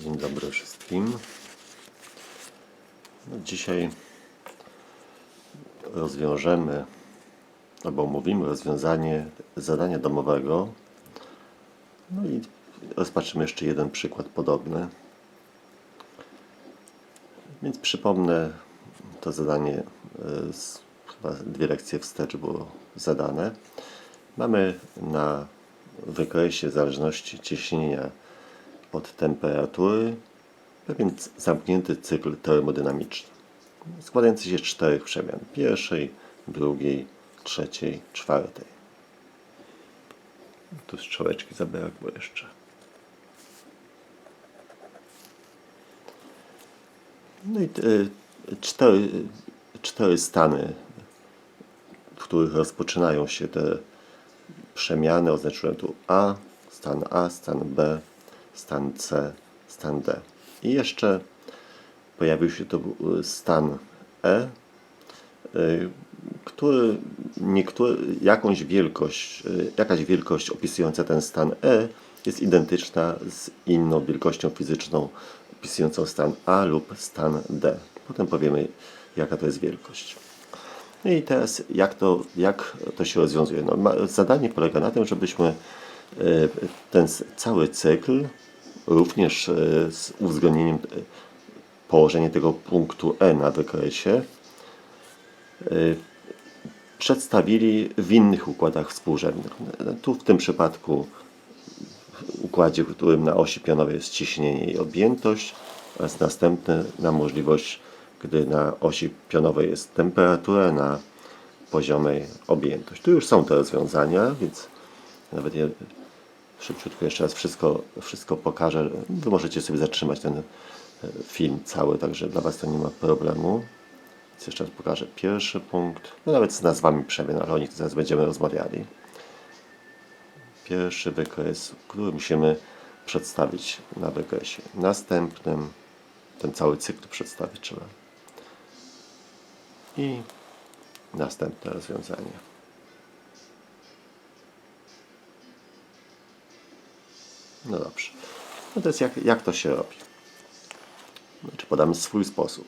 Dzień dobry wszystkim. No, dzisiaj rozwiążemy albo omówimy rozwiązanie zadania domowego. No i rozpatrzymy jeszcze jeden przykład podobny. Więc przypomnę to zadanie e, z, chyba dwie lekcje wstecz było zadane. Mamy na wykresie zależności ciśnienia od temperatury pewien zamknięty cykl termodynamiczny składający się z czterech przemian. Pierwszej, drugiej, trzeciej, czwartej. Tu strzałeczki zabrakło jeszcze. No i y, cztery, cztery stany, w których rozpoczynają się te przemiany. Oznaczyłem tu A, stan A, stan B, stan C, stan D. I jeszcze pojawił się tu y, stan E, y, który niektóry, jakąś wielkość, y, jakaś wielkość opisująca ten stan E jest identyczna z inną wielkością fizyczną opisującą stan A lub stan D. Potem powiemy, jaka to jest wielkość. No i teraz jak to, jak to się rozwiązuje? No, zadanie polega na tym, żebyśmy ten cały cykl, również e, z uwzględnieniem e, położenia tego punktu E na wykresie, e, przedstawili w innych układach współrzędnych. Tu w tym przypadku w układzie, w którym na osi pionowej jest ciśnienie i objętość oraz następny na możliwość, gdy na osi pionowej jest temperatura, na poziomej objętość. Tu już są te rozwiązania, więc nawet je szybciutko jeszcze raz wszystko, wszystko pokażę. Wy możecie sobie zatrzymać ten e, film cały, także dla Was to nie ma problemu. Więc jeszcze raz pokażę pierwszy punkt, no nawet z nazwami przemian, ale o nich zaraz będziemy rozmawiali pierwszy wykres, który musimy przedstawić na wykresie następnym. Ten cały cykl przedstawić trzeba. I następne rozwiązanie. No dobrze. No to jest jak, jak to się robi. Znaczy podamy swój sposób.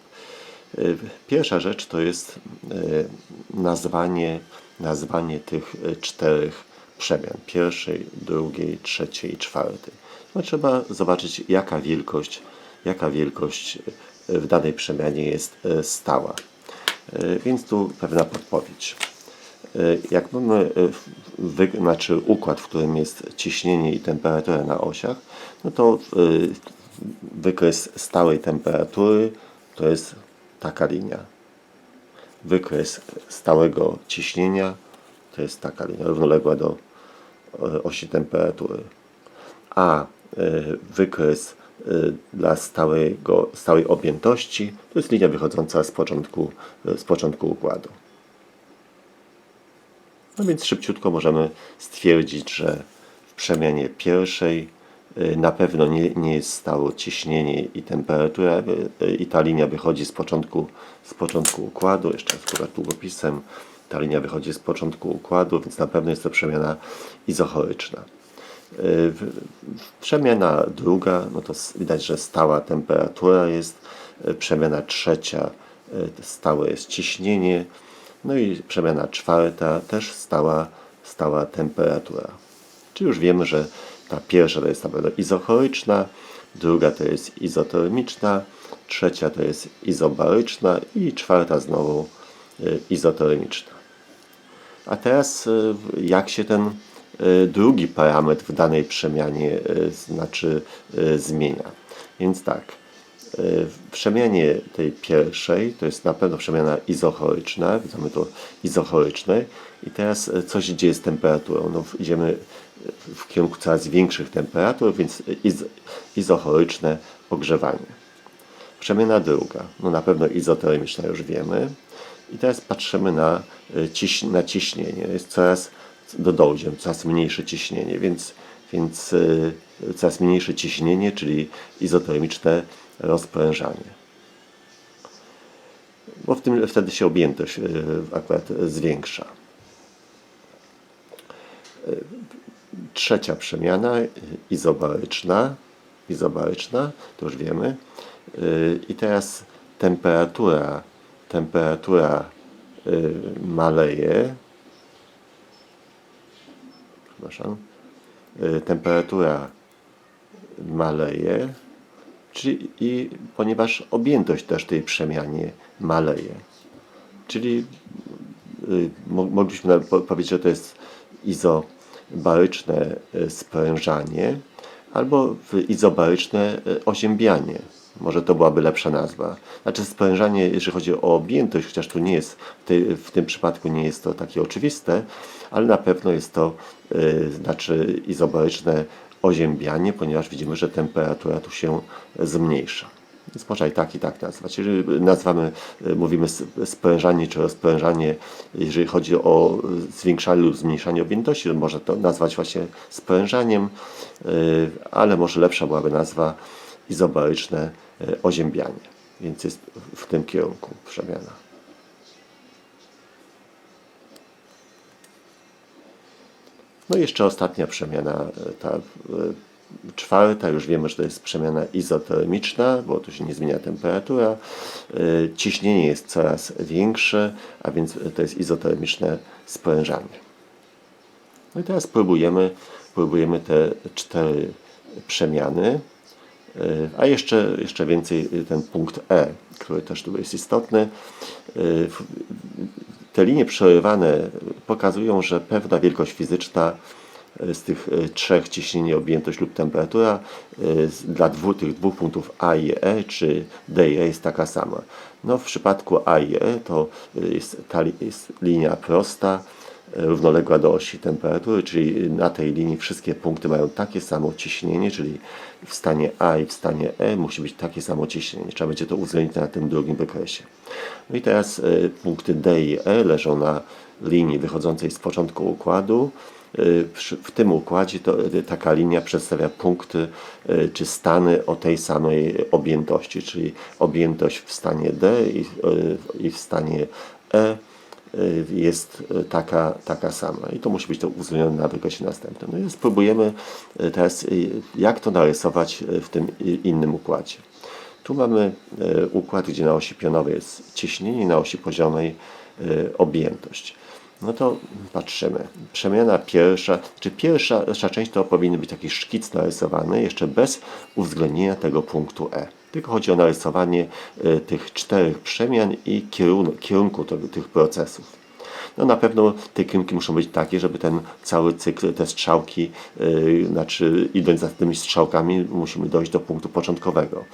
Y, Pierwsza rzecz to jest y, nazwanie, nazwanie tych y, czterech przemian. Pierwszej, drugiej, trzeciej, czwartej. No, trzeba zobaczyć, jaka wielkość, jaka wielkość w danej przemianie jest stała. Więc tu pewna podpowiedź. Y, Jak mamy wy, znaczy układ, w którym jest ciśnienie i temperatura na osiach, no to y, wykres stałej temperatury to jest taka linia. Wykres stałego ciśnienia to jest taka linia równoległa do e, osi temperatury. A wykres dla stałego, stałej objętości to jest linia wychodząca z początku, z początku układu. No więc szybciutko możemy stwierdzić, że w przemianie pierwszej y, na pewno nie, nie jest stało ciśnienie i temperatura y, i ta linia wychodzi z początku, z początku układu, jeszcze akurat długopisem, ta linia wychodzi z początku układu, więc na pewno jest to przemiana izochoryczna. Y, Przemiana druga, no to widać, że stała temperatura jest, przemiana trzecia, stałe jest ciśnienie, no i przemiana czwarta też stała, stała temperatura. Czyli już wiemy, że ta pierwsza to jest na pewno izochoryczna, druga to jest izotermiczna, trzecia to jest izobaryczna i czwarta znowu y, izotermiczna. A teraz y, jak się ten y, drugi parametr w danej przemianie znaczy zmienia. Więc tak, w przemianie tej pierwszej to jest na pewno przemiana izochoryczna, widzimy to izochorycznej i teraz y, co się dzieje z temperaturą? No, idziemy y, w kierunku coraz większych temperatur, więc iz, izochoryczne ogrzewanie. Przemiana druga, no na pewno izotermiczna już wiemy. I teraz patrzymy na, y, ciś, na ciśnienie. Jest coraz do dołu idziemy, coraz mniejsze ciśnienie, więc, więc y, coraz mniejsze ciśnienie, czyli izotermiczne rozprężanie. Bo w tym wtedy się objętość y, akurat zwiększa. Y, Trzecia przemiana, izobaryczna. izobaryczna, to już wiemy. Y, I teraz temperatura, temperatura maleje. Przepraszam. Temperatura maleje, czyli, i ponieważ objętość też tej przemianie maleje. Czyli y, mo- moglibyśmy powiedzieć, że to jest izobaryczne y, sprężanie albo izobaryczne y, oziębianie. Może to byłaby lepsza nazwa. Znaczy sprężanie, jeżeli chodzi o objętość, chociaż tu nie jest, w, tej, w tym przypadku nie jest to takie oczywiste, ale na pewno jest to y, znaczy izobaryczne oziębianie, ponieważ widzimy, że temperatura tu się zmniejsza. Więc można i tak, i tak nazwać. Jeżeli nazywamy, y, mówimy sprężanie czy rozprężanie, jeżeli chodzi o zwiększanie lub zmniejszanie objętości, to można to nazwać właśnie sprężaniem, y, ale może lepsza byłaby nazwa izobaryczne y, oziębianie. Więc jest w tym kierunku przemiana. No i jeszcze ostatnia przemiana, e, ta e, czwarta, już wiemy, że to jest przemiana izotermiczna, bo tu się nie zmienia temperatura. E, Ciśnienie jest coraz większe, a więc to jest izotermiczne sprężanie. No i teraz próbujemy, próbujemy te cztery przemiany, a jeszcze, jeszcze więcej ten punkt E, który też tu jest istotny. Te linie przerywane pokazują, że pewna wielkość fizyczna e, z tych e, trzech ciśnienie, objętość lub temperatura e, dla dwóch, tych dwóch punktów A i E czy D i E jest taka sama. No w przypadku A i E to jest, ta jest linia prosta, równoległa do osi temperatury, czyli na tej linii wszystkie punkty mają takie samo ciśnienie, czyli w stanie A i w stanie E musi być takie samo ciśnienie. Trzeba będzie to uwzględnić na tym drugim wykresie. No i teraz e, punkty D i E leżą na linii wychodzącej z początku układu. Przy- W tym układzie to, e, taka linia przedstawia punkty czy stany o tej samej objętości, czyli objętość w stanie D i, i w stanie E y, jest y, taka, taka sama. I to musi być to uwzględnione na wykresie następnym. No i spróbujemy y, teraz, y, jak to narysować y, w tym innym układzie. Tu mamy y, układ, gdzie na osi pionowej jest ciśnienie, na osi poziomej y, objętość. No to patrzymy. Przemiana pierwsza, czy pierwsza część to powinien być taki szkic narysowany, jeszcze bez uwzględnienia tego punktu E. Tylko chodzi o narysowanie y, tych czterech przemian i kierun, kierunku tych procesów. No na pewno te kierunki muszą być takie, żeby ten cały cykl, te strzałki, yy, znaczy idąc za tymi strzałkami musimy dojść do punktu początkowego.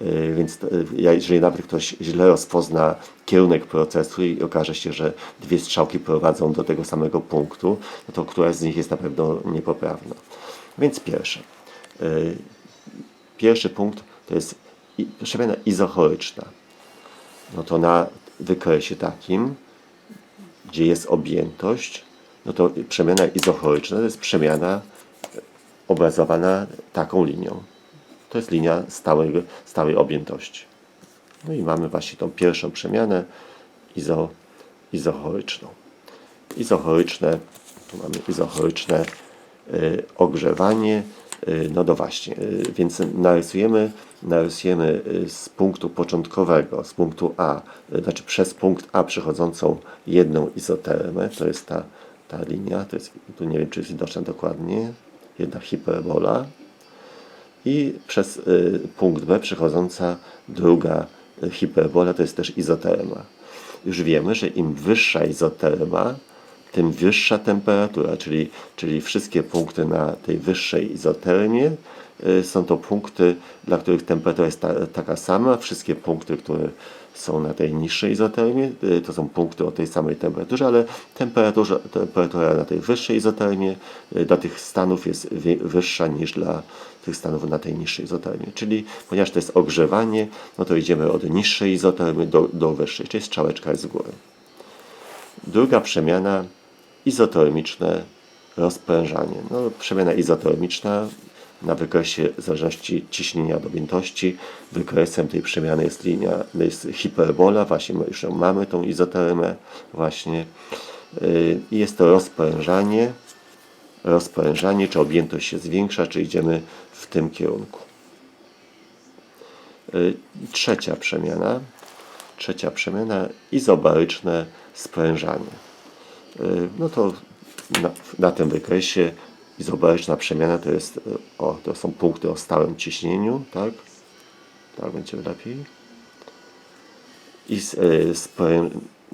Yy, więc yy, jeżeli nawet ktoś źle rozpozna kierunek procesu i okaże się, że dwie strzałki prowadzą do tego samego punktu, no to któraś z nich jest na pewno niepoprawna. Więc pierwsze. Yy, Pierwszy punkt to jest przemiana izochoryczna. No to na wykresie takim gdzie jest objętość, no to przemiana izochoryczna to jest przemiana obrazowana taką linią. To jest linia stałej, stałej objętości. No i mamy właśnie tą pierwszą przemianę izo, izochoryczną. Izochoryczne, tu mamy izochoryczne y, ogrzewanie. Y, no to właśnie, y, więc narysujemy, narysujemy y, z punktu początkowego, z punktu A, znaczy przez punkt A przechodzącą jedną izotermę, to jest ta, ta linia, to jest, tu nie wiem czy jest widoczna dokładnie, jedna hiperbola, i przez punkt B przechodząca druga hiperbola, to jest też izoterma. Już wiemy, że im wyższa izoterma, tym wyższa temperatura, czyli, czyli wszystkie punkty na tej wyższej izotermie y, są to punkty, dla których temperatura jest ta, taka sama. Wszystkie punkty, które są na tej niższej izotermie, y, to są punkty o tej samej temperaturze, ale temperaturze, temperatura na tej wyższej izotermie y, dla tych stanów jest wyższa niż dla tych stanów na tej niższej izotermie. Czyli ponieważ to jest ogrzewanie, no to idziemy od niższej izotermy do, do wyższej, czyli strzałeczka jest z góry. Druga przemiana izotermiczne rozprężanie. No, przemiana izotermiczna na wykresie zależności ciśnienia od objętości. Wykresem tej przemiany jest linia, jest hiperbola, właśnie już mamy tą izotermę właśnie. I jest to rozprężanie, rozprężanie, czy objętość się zwiększa, czy idziemy w tym kierunku. Y, Trzecia przemiana. Trzecia przemiana izobaryczne sprężanie. Y, No to na, na tym wykresie izobaryczna przemiana to jest, y, o, to są punkty o stałym ciśnieniu, tak? Tak będzie lepiej. I s- y, sprę,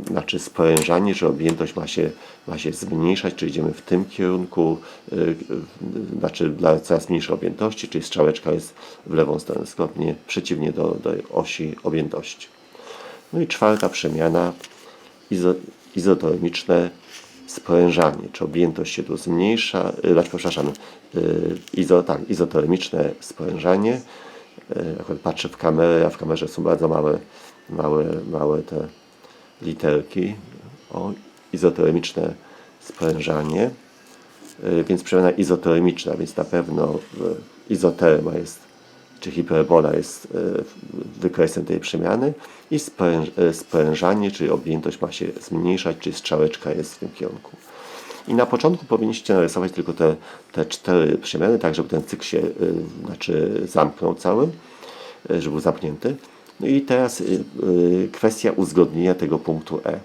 znaczy sprężanie, że objętość ma się, ma się zmniejszać, czy idziemy w tym kierunku, znaczy dla coraz mniejszej objętości, czyli strzałeczka jest w lewą stronę skrotnie, przeciwnie do, do osi objętości. No i czwarta przemiana, izotermiczne sprężanie, czy objętość się tu zmniejsza, y, znaczy, przepraszam, y, izo, tak, izotermiczne sprężanie. Y, Akurat patrzę w kamerę, a w kamerze są bardzo małe, małe, małe te literki. O, izotermiczne sprężanie. Więc przemiana izotermiczna, więc na pewno izoterma jest, czy hiperbola jest y, wykresem tej przemiany i spręż, sprężanie, czyli objętość ma się zmniejszać, czyli strzałeczka jest w tym kierunku. I na początku powinniście narysować tylko te, te cztery przemiany, tak żeby ten cykl się y, znaczy zamknął cały, żeby był zamknięty. No i teraz kwestia uzgodnienia tego punktu E.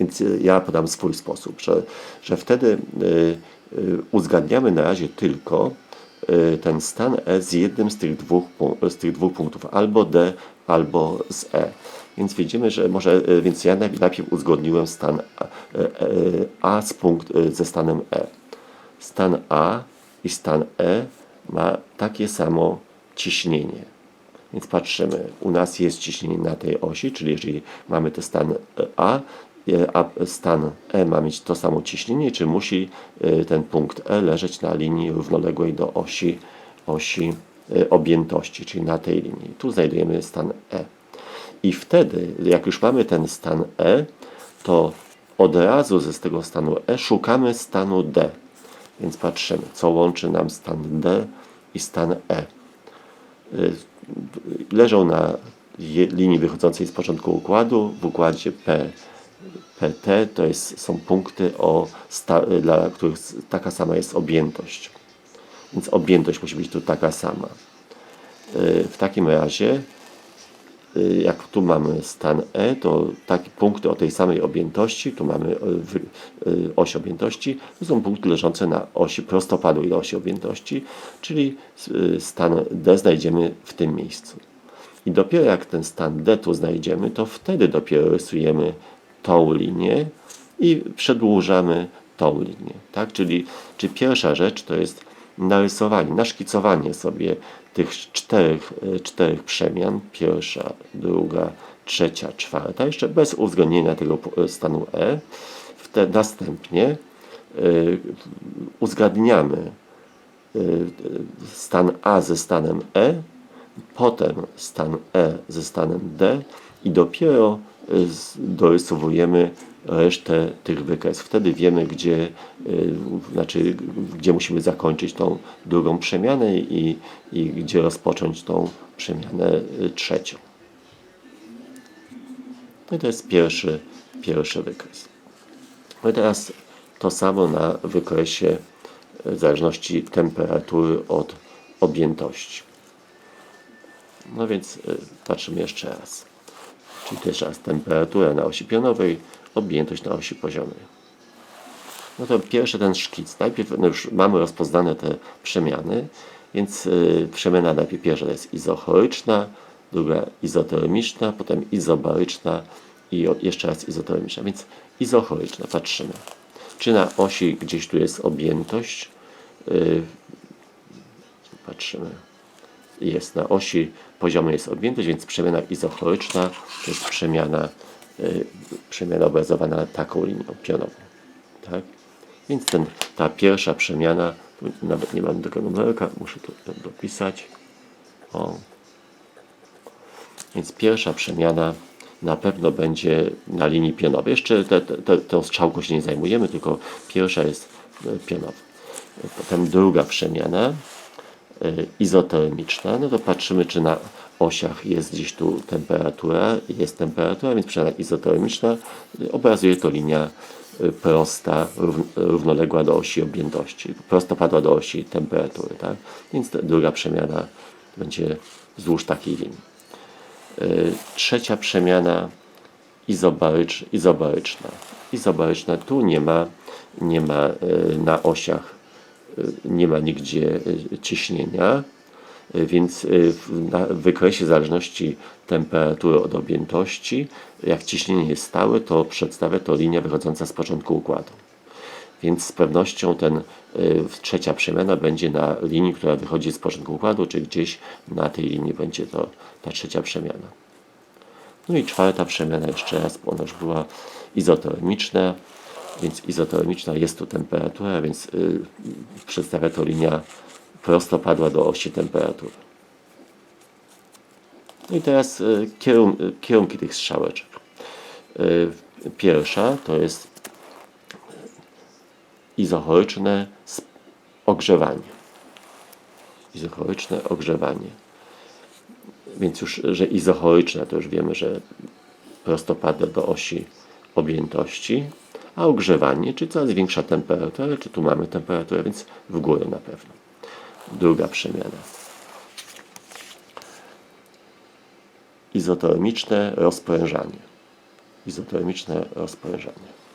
Więc ja podam swój sposób, że, że wtedy uzgadniamy na razie tylko ten stan E z jednym z tych dwóch, z tych dwóch punktów, albo D, albo z E. Więc widzimy, że może, y, więc ja najpierw uzgodniłem stan A, y, y, A z punkt, y, ze stanem E. Stan A i stan E ma takie samo ciśnienie. Więc patrzymy, u nas jest ciśnienie na tej osi, czyli jeżeli mamy ten stan A, a stan E ma mieć to samo ciśnienie, czy musi e, ten punkt E leżeć na linii równoległej do osi, osi e, objętości, czyli na tej linii. Tu znajdujemy stan E. I wtedy, jak już mamy ten stan E, to od razu ze z tego stanu E szukamy stanu D. Więc patrzymy, co łączy nam stan D i stan E leżą na linii wychodzącej z początku układu. W układzie P, PT to jest, są punkty, o sta, dla których taka sama jest objętość. Więc objętość musi być tu taka sama. Y, W takim razie, y, jak tu mamy stan E, to takie punkty o tej samej objętości, tu mamy y, oś objętości, to są punkty leżące na osi prostopadłej do osi objętości, czyli stan D znajdziemy w tym miejscu. I dopiero jak ten stan D tu znajdziemy, to wtedy dopiero rysujemy tą linię i przedłużamy tą linię. Tak? Czyli, czyli pierwsza rzecz to jest narysowanie, naszkicowanie sobie tych czterech, y, czterech przemian. Pierwsza, druga, trzecia, czwarta, jeszcze bez uwzględnienia tego pu- stanu E. Wtedy następnie y, uzgadniamy stan A ze stanem E, potem stan E ze stanem D i dopiero dorysowujemy resztę tych wykresów. Wtedy wiemy, gdzie, y, znaczy, gdzie musimy zakończyć tą drugą przemianę i, i gdzie rozpocząć tą przemianę y, trzecią. No i to jest pierwszy, pierwszy wykres. No i teraz to samo na wykresie y, w zależności temperatury od objętości. No więc y, patrzymy jeszcze raz. Czyli też raz temperatura na osi pionowej, objętość na osi poziomej. No to pierwszy ten szkic. Najpierw no już mamy rozpoznane te przemiany, więc y, przemiana najpierw pierwsza jest izochoryczna, druga izotermiczna, potem izobaryczna i jeszcze raz izotermiczna. Więc izochoryczna, patrzymy. Czy na osi gdzieś tu jest objętość? Y, patrzymy jest na osi poziomej jest objętość, więc przemiana izochoryczna to jest przemiana, y, przemiana obrazowana taką linią pionową. Tak? Więc ten, ta pierwsza przemiana, nawet nie mam tego numerka, muszę tu dopisać. O. Więc pierwsza przemiana na pewno będzie na linii pionowej. Jeszcze te, te, tą strzałką się nie zajmujemy, tylko pierwsza jest y, pionowa. Potem druga przemiana izotermiczna, no to patrzymy, czy na osiach jest gdzieś tu temperatura, jest temperatura, więc przemiana izotermiczna y, obrazuje to linia y, prosta, rów- równoległa do osi objętości, prostopadła do osi temperatury, tak? Więc druga przemiana będzie wzdłuż takiej linii. Y, Trzecia przemiana izobarycz, izobaryczna. Izobaryczna tu nie ma, nie ma y, na osiach, y, nie ma nigdzie y, ciśnienia, y, więc y, w, w wykresie zależności temperatury od objętości, jak ciśnienie jest stałe, to przedstawia to linia wychodząca z początku układu. Więc z pewnością ten y, trzecia przemiana będzie na linii, która wychodzi z początku układu, czy gdzieś na tej linii będzie to ta trzecia przemiana. No i czwarta przemiana jeszcze raz, ona już była izotermiczna, więc izotermiczna jest tu temperatura, więc y, przedstawia to linia prostopadła do osi temperatury. No i teraz y, kierun, y, kierunki tych strzałeczek. Y, Pierwsza to jest izochoryczne ogrzewanie. Izochoryczne ogrzewanie. Więc już, że izochoryczne to już wiemy, że prostopadłe do osi objętości, a ogrzewanie, czyli coraz większa temperatura, czy tu mamy temperaturę, więc w górę na pewno. Druga przemiana. Izotermiczne rozprężanie. Izotermiczne rozprężanie.